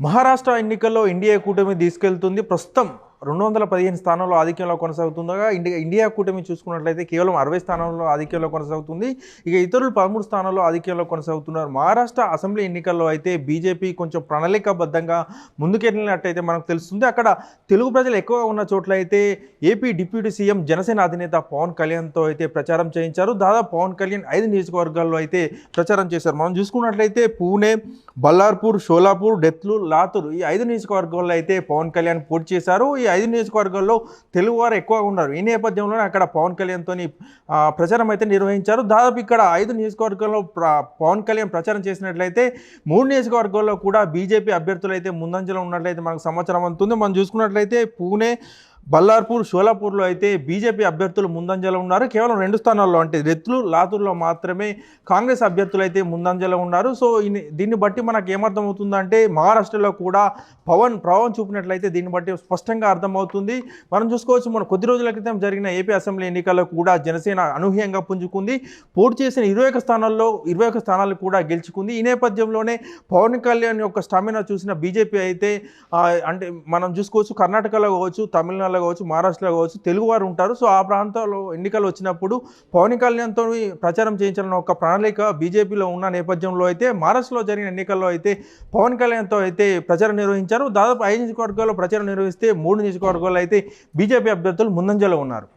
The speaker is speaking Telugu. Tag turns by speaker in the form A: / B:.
A: మహారాష్ట్ర ఎన్నికల్లో ఇండియా కూటమి తీసుకెళ్తుంది. ప్రస్తుతం రెండు వందల పదిహేను స్థానంలో ఆధిక్యంలో కొనసాగుతుండగా ఇండియా ఇండియా కూటమి చూసుకున్నట్లయితే కేవలం అరవై స్థానంలో ఆధిక్యంలో కొనసాగుతుంది. ఇక ఇతరులు పదమూడు స్థానాల్లో ఆధిక్యంలో కొనసాగుతున్నారు. మహారాష్ట్ర అసెంబ్లీ ఎన్నికల్లో అయితే బీజేపీ కొంచెం ప్రణాళికాబద్ధంగా ముందుకెళ్ళినట్టయితే మనకు తెలుస్తుంది. అక్కడ తెలుగు ప్రజలు ఎక్కువగా ఉన్న చోట్ల అయితే ఏపీ డిప్యూటీ సీఎం జనసేన అధినేత పవన్ కళ్యాణ్తో అయితే ప్రచారం చేయించారు. దాదాపు పవన్ కళ్యాణ్ ఐదు నియోజకవర్గాల్లో అయితే ప్రచారం చేశారు. మనం చూసుకున్నట్లయితే పూణే బల్లార్పూర్ షోలాపూర్ డెత్లు లాతూర్ ఈ ఐదు నియోజకవర్గాల్లో అయితే పవన్ కళ్యాణ్ పోటీ చేశారు. ఈ ఐదు నియోజకవర్గాల్లో తెలుగువారు ఎక్కువగా ఉన్నారు. ఈ నేపథ్యంలోనే అక్కడ పవన్ కళ్యాణ్తో ప్రచారం అయితే నిర్వహించారు. దాదాపు ఇక్కడ ఐదు నియోజకవర్గాల్లో పవన్ కళ్యాణ్ ప్రచారం చేసినట్లయితే మూడు నియోజకవర్గాల్లో కూడా బీజేపీ అభ్యర్థులు అయితే ముందంజలో ఉన్నట్లయితే మనకు సమాచారం అందుతుంది. మనం చూసుకున్నట్లయితే పూణే బల్లార్పూర్ షోలాపూర్లో అయితే బీజేపీ అభ్యర్థులు ముందంజలో ఉన్నారు. కేవలం రెండు స్థానాల్లో అంటే రెత్తులు లాతూర్లో మాత్రమే కాంగ్రెస్ అభ్యర్థులు అయితే ముందంజలో ఉన్నారు. సో ఇన్ని- దీన్ని బట్టి మనకు ఏమర్థమవుతుందంటే మహారాష్ట్రలో కూడా పవన్ ప్రభావం చూపినట్లయితే దీన్ని బట్టి స్పష్టంగా అర్థమవుతుంది. మనం చూసుకోవచ్చు మన కొద్ది రోజుల క్రితం జరిగిన ఏపీ అసెంబ్లీ ఎన్నికల్లో కూడా జనసేన అనూహ్యంగా పుంజుకుంది. పోటీ చేసిన ఇరవై ఒక స్థానాల్లో ఇరవై ఒక స్థానాలు కూడా గెలుచుకుంది. ఈ నేపథ్యంలోనే పవన్ కళ్యాణ్ యొక్క స్టామినా చూసిన బీజేపీ అయితే అంటే మనం చూసుకోవచ్చు కర్ణాటకలో కావచ్చు తమిళనాడు తమిళనాడులో కావచ్చు మహారాష్ట్రలో కావచ్చు తెలుగు వారు ఉంటారు. సో ఆ ప్రాంతాల్లో ఎన్నికలు వచ్చినప్పుడు పవన్ కళ్యాణ్తో ప్రచారం చేయించాలన్న ఒక ప్రణాళిక బీజేపీలో ఉన్న నేపథ్యంలో అయితే మహారాష్ట్రలో జరిగిన ఎన్నికల్లో అయితే పవన్ కళ్యాణ్తో అయితే ప్రచారం నిర్వహించారు. దాదాపు ఐదు నియోజకవర్గాల్లో ప్రచారం నిర్వహిస్తే మూడు నియోజకవర్గాల్లో అయితే బీజేపీ అభ్యర్థులు ముందంజలో ఉన్నారు.